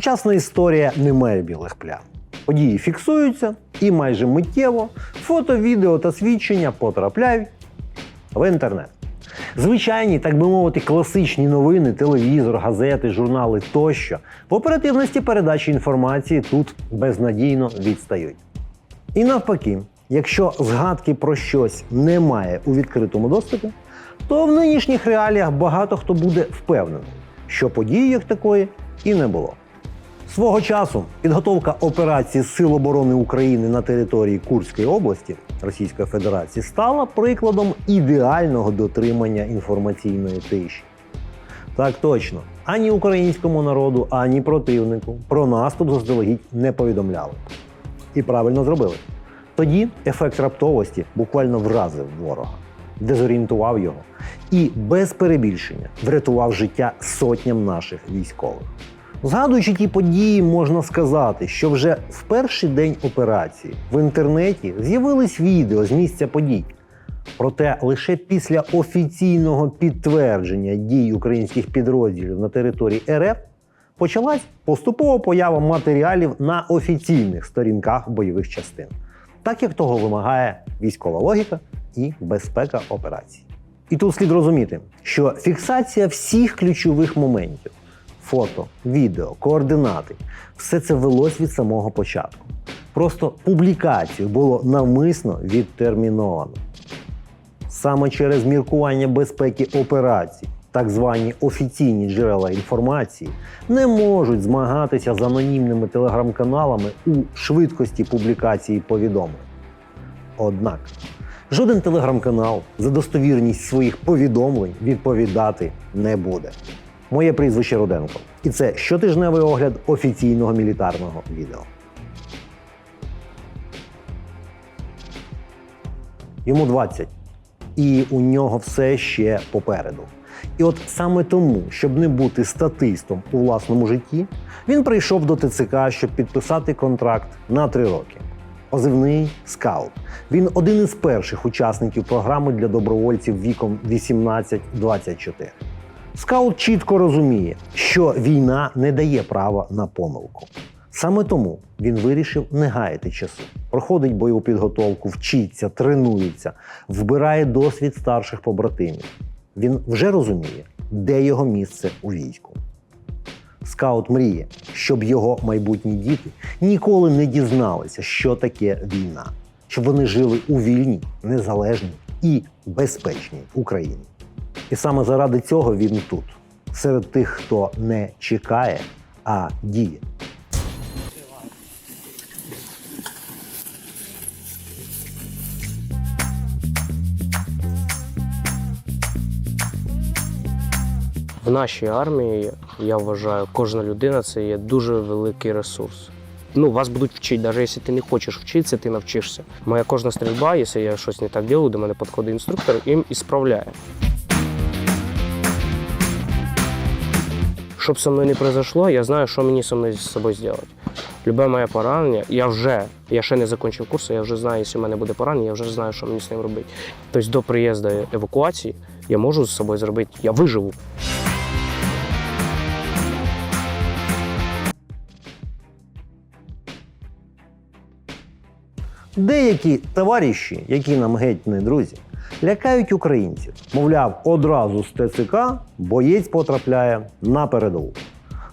Сучасна історія не має білих плям. Події фіксуються і майже миттєво фото, відео та свідчення потрапляють в інтернет. Звичайні, так би мовити, класичні новини, телевізор, газети, журнали тощо в оперативності передачі інформації тут безнадійно відстають. І навпаки, якщо згадки про щось немає у відкритому доступі, то в нинішніх реаліях багато хто буде впевнений, що події як такої і не було. Свого часу підготовка операції Сил оборони України на території Курської області Російської Федерації стала прикладом ідеального дотримання інформаційної тиші. Так точно, ані українському народу, ані противнику про наступ заздалегідь не повідомляли. І правильно зробили. Тоді ефект раптовості буквально вразив ворога, дезорієнтував його і без перебільшення врятував життя сотням наших військових. Згадуючи ті події, можна сказати, що вже в перший день операції в інтернеті з'явились відео з місця подій. Проте лише після офіційного підтвердження дій українських підрозділів на території РФ почалась поступова поява матеріалів на офіційних сторінках бойових частин, так як того вимагає військова логіка і безпека операції. І тут слід розуміти, що фіксація всіх ключових моментів фото, відео, координати все це велось від самого початку. Просто публікацію було навмисно відтерміновано. Саме через міркування безпеки операцій, так звані офіційні джерела інформації, не можуть змагатися з анонімними телеграм-каналами у швидкості публікації повідомлень. Однак жоден телеграм-канал за достовірність своїх повідомлень відповідати не буде. Моє прізвище Руденко. І це щотижневий огляд офіційного мілітарного відео. Йому 20. І у нього все ще попереду. І от саме тому, щоб не бути статистом у власному житті, він прийшов до ТЦК, щоб підписати контракт на три роки. Позивний скаут. Він один із перших учасників програми для добровольців віком 18-24. Скаут чітко розуміє, що війна не дає права на помилку. Саме тому він вирішив не гаяти часу. Проходить бойову підготовку, вчиться, тренується, вбирає досвід старших побратимів. Він вже розуміє, де його місце у війську. Скаут мріє, щоб його майбутні діти ніколи не дізналися, що таке війна, щоб вони жили у вільній, незалежній і безпечній Україні. І саме заради цього він тут, серед тих, хто не чекає, а діє. В нашій армії я вважаю, кожна людина це є дуже великий ресурс. Ну, вас будуть вчити, навіть якщо ти не хочеш вчитися, ти навчишся. Моя кожна стрільба, якщо я щось не так роблю, до мене підходить інструктор і і справляє. Щоб со мною не произошло, я знаю, що мені со мною з собою зробити. Любе моє поранення, я вже, я ще не закінчив курс, я вже знаю, якщо в мене буде поранення, я вже знаю, що мені з ним робити. Тобто до приїзду евакуації я можу з собою зробити, я виживу. Деякі товариші, які нам геть не друзі, лякають українців. Мовляв, одразу з ТЦК боєць потрапляє на передову.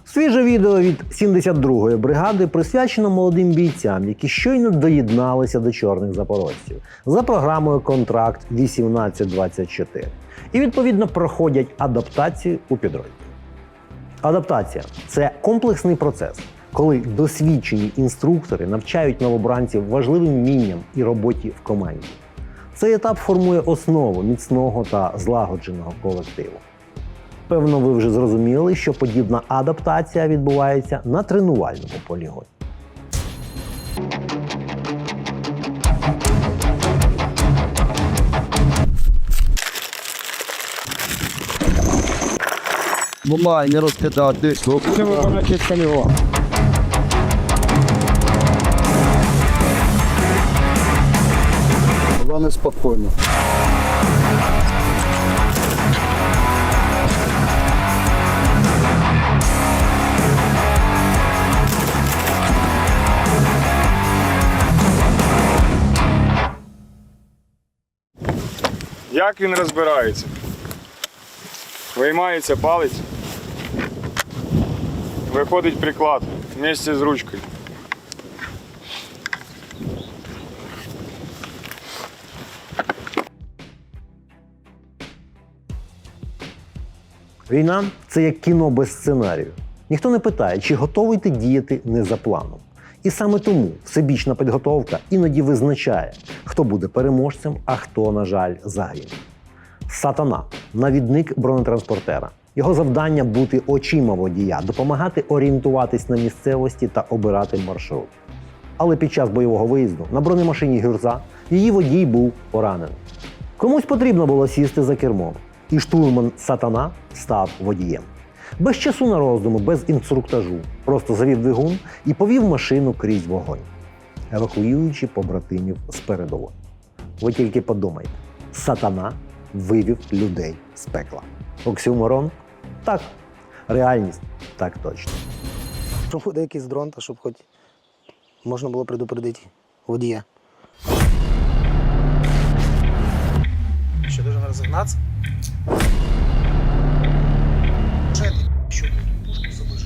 Свіже відео від 72-ї бригади присвячено молодим бійцям, які щойно доєдналися до чорних запорожців за програмою Контракт 1824 і відповідно проходять адаптацію у підрозділі. Адаптація це комплексний процес, коли досвідчені інструктори навчають новобранців важливим вмінням і роботі в команді. Цей етап формує основу міцного та злагодженого колективу. Певно, ви вже зрозуміли, що подібна адаптація відбувається на тренувальному полігоні. Буває, не розкидати. Це виконати самого. сторони спокійно. Як він розбирається? Виймається палець, виходить приклад вместе з ручкою. Війна це як кіно без сценарію. Ніхто не питає, чи готовий ти діяти не за планом. І саме тому всебічна підготовка іноді визначає, хто буде переможцем, а хто, на жаль, загине. Сатана навідник бронетранспортера. Його завдання бути очима водія, допомагати орієнтуватись на місцевості та обирати маршрут. Але під час бойового виїзду на бронемашині Гюрза її водій був поранений. Комусь потрібно було сісти за кермом, і штурман Сатана став водієм. Без часу на роздуму, без інструктажу, просто завів двигун і повів машину крізь вогонь, евакуюючи побратимів з передової. Ви тільки подумайте, сатана вивів людей з пекла. Оксюморон? Так. Реальність так точно. Щоб буде якийсь дрон, то щоб хоч можна було предупредити водія. Що должен розігнатися? Що я пушку з собою?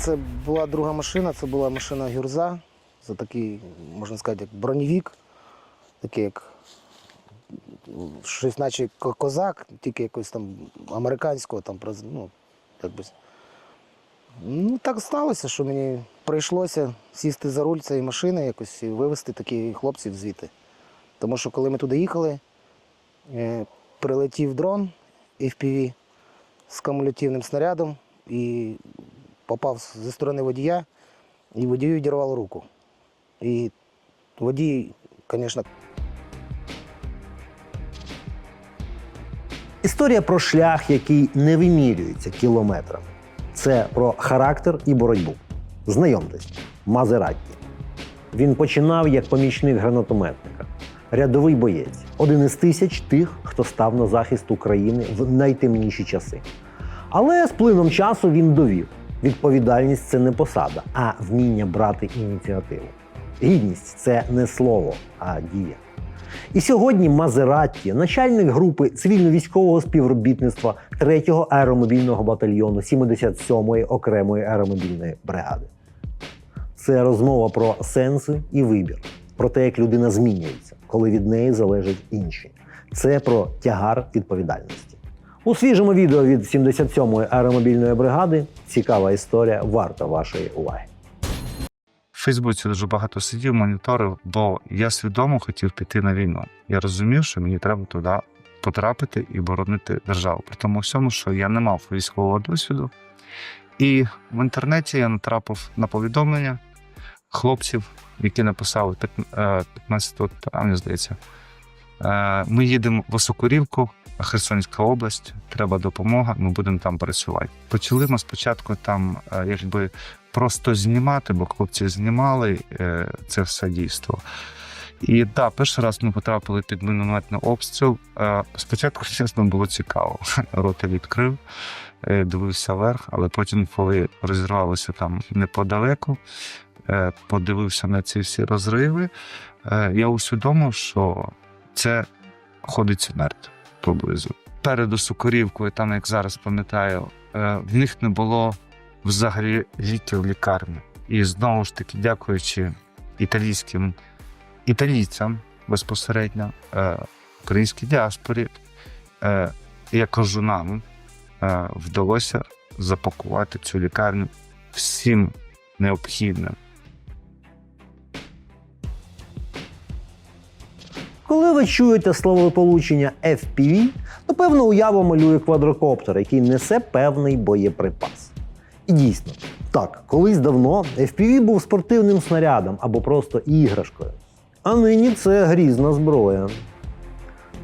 Це була друга машина, це була машина Гюрза. Це такий, можна сказати, як броневік, такий як щось наче козак, тільки якось там американського, там, ну, якби. Ну, так сталося, що мені прийшлося сісти за руль цієї машини якось і вивезти таких хлопців звідти. Тому що коли ми туди їхали, е, прилетів дрон FPV з кумулятивним снарядом і попав зі сторони водія, і водію відірвало руку. І водій, звісно, Історія про шлях, який не вимірюється кілометрами. Це про характер і боротьбу. Знайомтесь, Мазератті. Він починав як помічник гранатометника, рядовий боєць, один із тисяч тих, хто став на захист України в найтемніші часи. Але з плином часу він довів: відповідальність це не посада, а вміння брати ініціативу. Гідність це не слово, а дія. І сьогодні Мазератті, начальник групи цивільно-військового співробітництва 3-го аеромобільного батальйону 77-ї окремої аеромобільної бригади. Це розмова про сенси і вибір, про те, як людина змінюється, коли від неї залежать інші. Це про тягар відповідальності. У свіжому відео від 77-ї аеромобільної бригади цікава історія варта вашої уваги. В Фейсбуці дуже багато сидів, моніторив, бо я свідомо хотів піти на війну. Я розумів, що мені треба туди потрапити і боронити державу. При тому всьому, що я не мав військового досвіду. І в інтернеті я натрапив на повідомлення хлопців, які написали п'ят- е, 15 травня, здається. Е, Ми їдемо в Осокорівку, Херсонська область, треба допомога, ми будемо там працювати. Почали ми спочатку там, е, якби просто знімати, бо хлопці знімали це все дійство. І так, да, перший раз ми потрапили під мінометний обстріл. Спочатку, чесно, було цікаво. Рота відкрив, дивився вверх, але потім, коли розірвалося там неподалеку, подивився на ці всі розриви, е, я усвідомив, що це ходить смерть поблизу. Перед Сукорівкою, там, як зараз пам'ятаю, е, в них не було взагалі ліків лікарні. І знову ж таки, дякуючи італійським італійцям безпосередньо, е, українській діаспорі, е, я кажу нам, е, вдалося запакувати цю лікарню всім необхідним. Коли ви чуєте словосполучення FPV, то певно уява малює квадрокоптер, який несе певний боєприпас. І дійсно, так, колись давно FPV був спортивним снарядом або просто іграшкою. А нині це грізна зброя.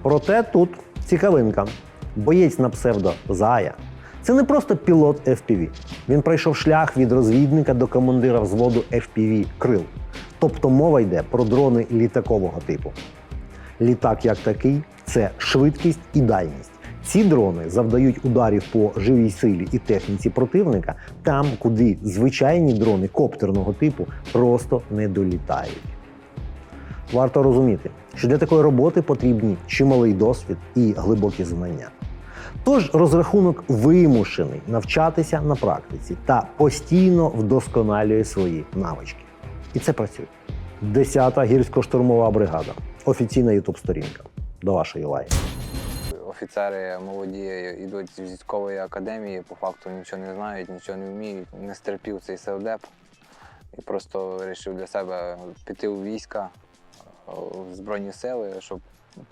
Проте тут цікавинка. Боєць на псевдо Зая. Це не просто пілот FPV. Він пройшов шлях від розвідника до командира взводу FPV Крил. Тобто мова йде про дрони літакового типу. Літак як такий це швидкість і дальність. Ці дрони завдають ударів по живій силі і техніці противника там, куди звичайні дрони коптерного типу просто не долітають. Варто розуміти, що для такої роботи потрібні чималий досвід і глибокі знання. Тож розрахунок вимушений навчатися на практиці та постійно вдосконалює свої навички. І це працює. 10-та гірсько-штурмова бригада. Офіційна ютуб-сторінка. До вашої уваги. Офіцери молоді йдуть з військової академії, по факту нічого не знають, нічого не вміють, не стерпів цей селдеп і просто вирішив для себе піти у війська е, в Збройні сили, щоб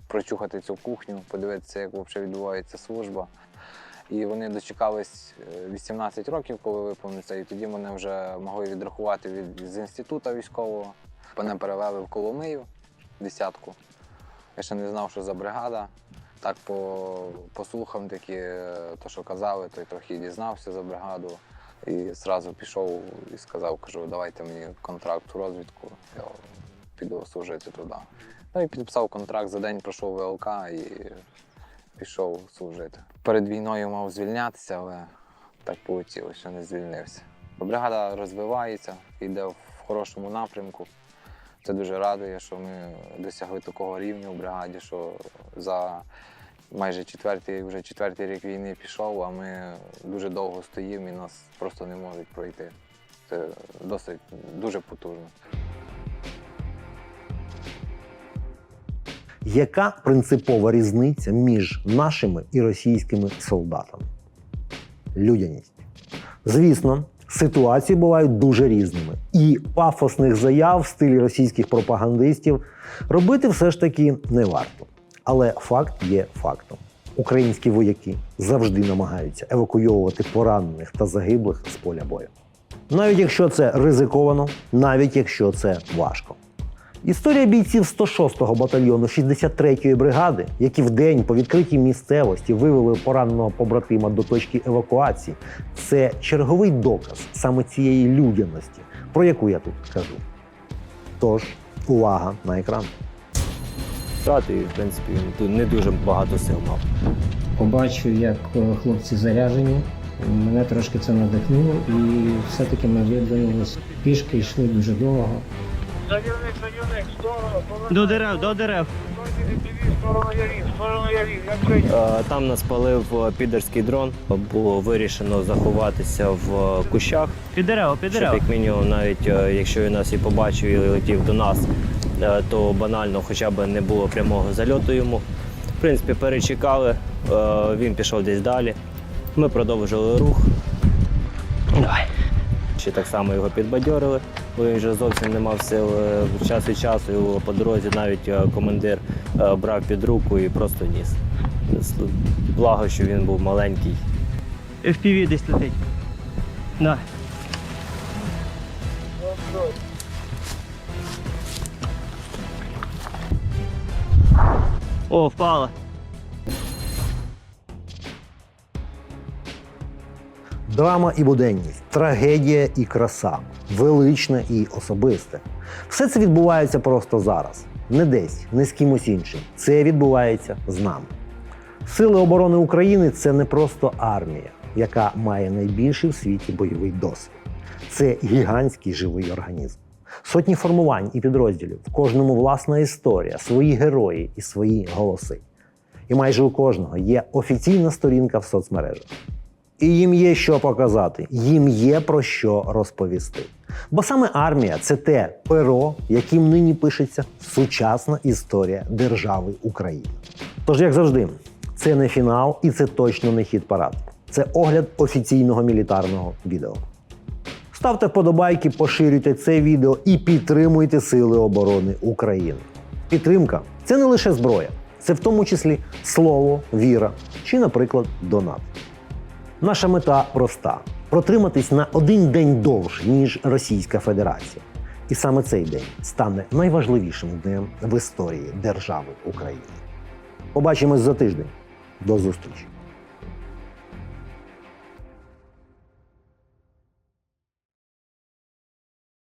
прочухати цю кухню, подивитися, як взагалі відбувається служба. І вони дочекались е, 18 років, коли виповниться, і тоді мене вже могли відрахувати від з інституту військового. Мене перевели в Коломию, десятку. Я ще не знав, що за бригада. Так по, по слухам такі, е, то, що казали, то й трохи дізнався за бригаду. І одразу пішов і сказав, кажу, давайте мені контракт у розвідку, я піду служити туди. Ну і підписав контракт, за день пройшов ВЛК і пішов служити. Перед війною мав звільнятися, але так вийшло, що не звільнився. Бригада розвивається, йде в хорошому напрямку. Це дуже радує, що ми досягли такого рівня в бригаді, що за майже четвертий, вже четвертий рік війни пішов, а ми дуже довго стоїмо і нас просто не можуть пройти. Це досить дуже потужно. Яка принципова різниця між нашими і російськими солдатами? Людяність. Звісно, ситуації бувають дуже різними, і пафосних заяв в стилі російських пропагандистів робити все ж таки не варто. Але факт є фактом. Українські вояки завжди намагаються евакуйовувати поранених та загиблих з поля бою. Навіть якщо це ризиковано, навіть якщо це важко. Історія бійців 106-го батальйону 63-ї бригади, які в день по відкритій місцевості вивели пораненого побратима до точки евакуації, це черговий доказ саме цієї людяності, про яку я тут кажу. Тож, увага на екран. втрати, в принципі він тут не дуже багато сил мав. побачив, як е, хлопці заряжені. Мене трошки це надихнуло, і все-таки ми видвинулись пішки, йшли дуже довго. Завірник, завірник, сторону, До дерев, до дерев. сторону ярів, сторону ярів, як прийняв. Е, Там нас палив е, підерський дрон. Було вирішено заховатися в е, кущах, Під дерева, під щоб дерева. як мінімум, навіть е, якщо він нас і побачив і летів до нас, е, то банально хоча б не було прямого зальоту йому. В принципі, перечекали, е, він пішов десь далі. Ми продовжили рух. Давай. Ще так само його підбадьорили, бо він вже зовсім не мав сил е, час від часу. Його по дорозі навіть е, командир е, брав під руку і просто ніс. Благо, що він був маленький. FPV десь летить. Да. О, впала. Драма і буденність, трагедія і краса, величне і особисте. Все це відбувається просто зараз, не десь, не з кимось іншим. Це відбувається з нами. Сили оборони України це не просто армія, яка має найбільший в світі бойовий досвід. Це гігантський живий організм. Сотні формувань і підрозділів, в кожному власна історія, свої герої і свої голоси. І майже у кожного є офіційна сторінка в соцмережах. І їм є що показати, їм є про що розповісти. Бо саме армія це те перо, яким нині пишеться сучасна історія держави України. Тож, як завжди, це не фінал і це точно не хід парад. Це огляд офіційного мілітарного відео. Ставте вподобайки, поширюйте це відео і підтримуйте Сили оборони України. Підтримка це не лише зброя, це в тому числі слово, віра чи, наприклад, донат. Наша мета проста: протриматись на один день довше, ніж Російська Федерація. І саме цей день стане найважливішим днем в історії держави України. Побачимось за тиждень. До зустрічі!